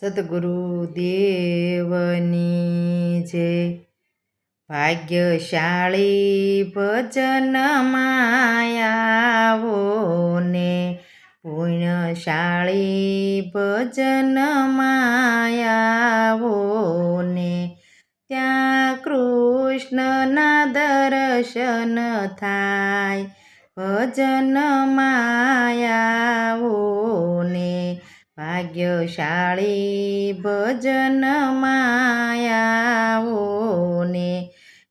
સદગુરુ દેવની જય ભાગ્યશાળી ભજન માયાવો ને પુણ્યશાળી ભજન માયાવો ને ત્યાં કૃષ્ણના દર્શન થાય. ભજન માયાવો ને ભાગ્યશાળી ભજન માયાઓને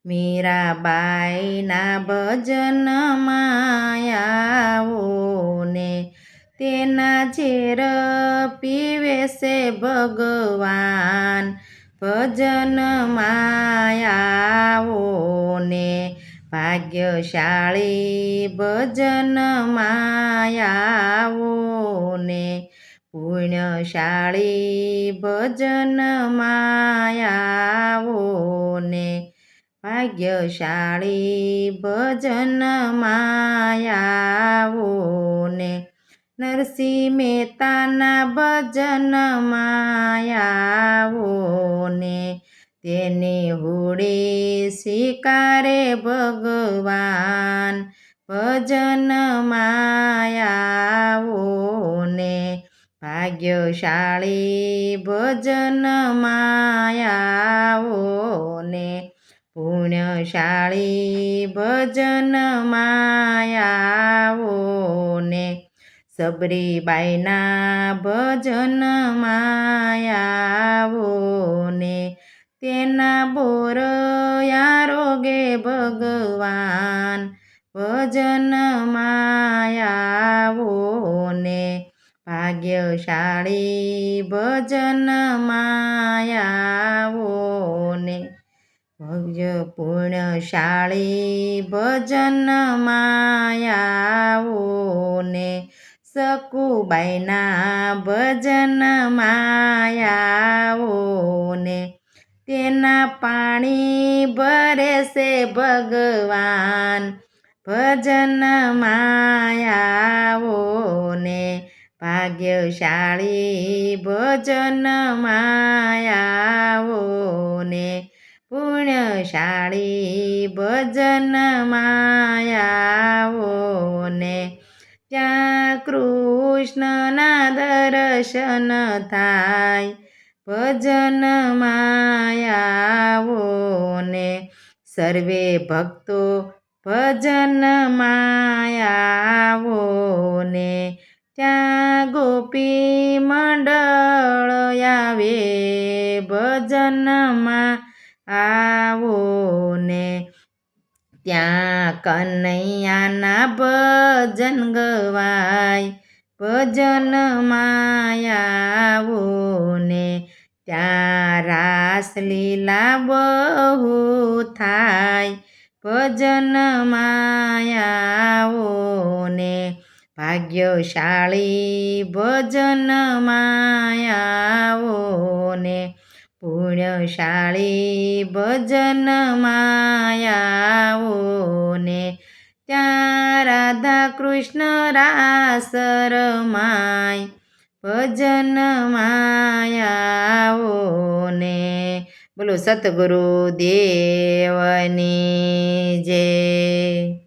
મીરાબાઈના ભજન માયાઓને તેના ઝેર પીવે છે ભગવાન ભજન માયાવો ને ભાગ્યશાળી ભજન માયાવો ને પુણ્યશાળી ભજન માયાવો ને ભાગ્યશાળી ભજન માયાવો ને નરસિંહ મહેતાના ભજન માયાવો ને તેને હોડે શિકારે ભગવાન ભજન માયાવો ને ભાગ્યશાળી ભજન માયાવો ને પુણ્યશાળી ભજન માયાવો ને સબરીબાઈના ભજન માયાવો ને તેના બોર યારોગે ભગવાન ભજન માયાવો ને ભાગ્યશાળી ભજન માયાવો ને ભવ્ય પૂર્ણશાળી ભજન માયાઓને સકુબાઈના ભજન માયાવો ને તેના પાણી ભરે છે ભગવાન ભજન માયાવો ને ભાગ્યશાળી ભજન માયાવો ને. પુણ્યશાળી ભજન માયાવો ને. ત્યાં કૃષ્ણના દર્શન થાય, ભજન માયાવો ને. સર્વે ભક્તો ભજન માયાવો ભજનમાં આવો ને ત્યાં કનૈયાના ભજન ગવાય, ભજન માયાવો ને ત્યાં રાસલીલા બહુ થાય, ભજન માયાવો ને ભાગ્યશાળી ભજન માયાવો ને પુણ્યશાળી ભજન માયાઓને, ત્યાં રાધા કૃષ્ણ રાસ રમાય ભજન માયાવો ને બોલો સતગુરુ દેવની જય.